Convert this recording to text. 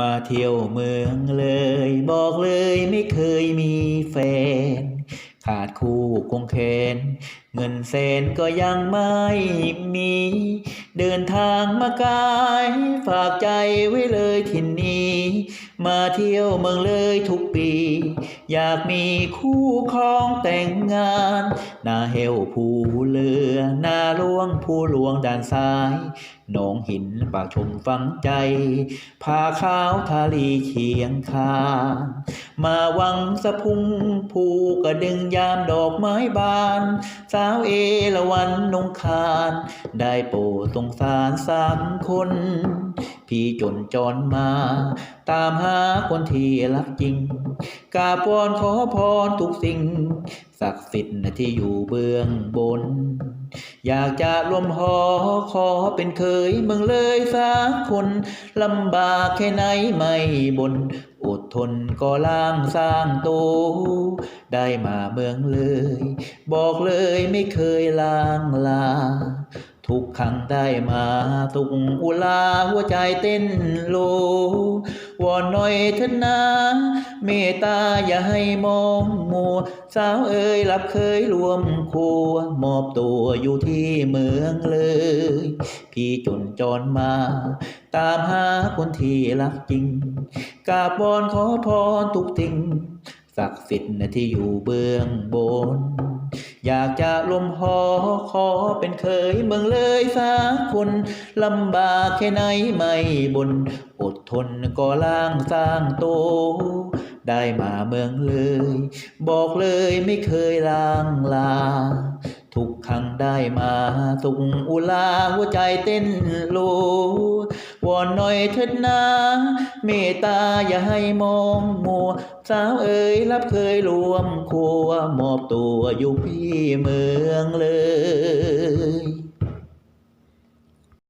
มาเที่ยวเมืองเลย บอกเลยไม่เคยมีแฟน ขาดคู่คงแขนเงินแสนก็ยังไม่มี เดินทางมาไกลฝากใจไว้เลยที่นี้ มาเที่ยวเมืองเลยทุกปี อยากมีคู่ครองแต่งงานนาเฮวผู้เรือนาหลวงผู้หลวงด้านซ้ายหนองหินปากชมฟังใจผาขาวทาลีเคียงคานมาวังสะพุงผูกระดึงยามดอกไม้บาน สาวเอละวันนงคาร ได้โปรดสงสารสามคน พี่จนจรมา ตามหาคนที่รักจริง กาบวอนขอพรทุกสิ่ง ศักดิ์สิทธิ์ที่อยู่เบื้องบน อยากจะรวมหอขอเป็นเคยเมืองเลยสักคนลำบากแค่ไหนไม่บนอด ทนก็ล่างสร้างโต ได้มาเมืองเลย บอกเลยไม่เคยลางลา ทุกครั้งได้มาตุกอุลาหัวใจเต้นโลวอนหน่อยเถิดนะเมตตาอย่าให้มองมัวสาวเอ๋ยรับเคยรวมครัวมอบตัวอยู่ที่เมืองเลย พี่จนจรมา ตามหาคนที่รักจริงกาบอนขอพรทุกสิ่งศักดิ์สิทธิ์ที่อยู่เบื้องบน อยากจะลมหอขอเป็นเคยเมืองเลยสักคนลำบากแค่ไหนไม่บนอดทนก็ล่างสร้างโต ได้มาเมืองเลย บอกเลยไม่เคยลางลา ทุกครั้งได้มาสุงอุลาหัวใจเต้นโลวอนหน่อยเถิดนะเมตตาอย่าให้มองมัว สาวเอ๋ยรับเคยรวมครัวมอบตัวอยู่พี่เมืองเลย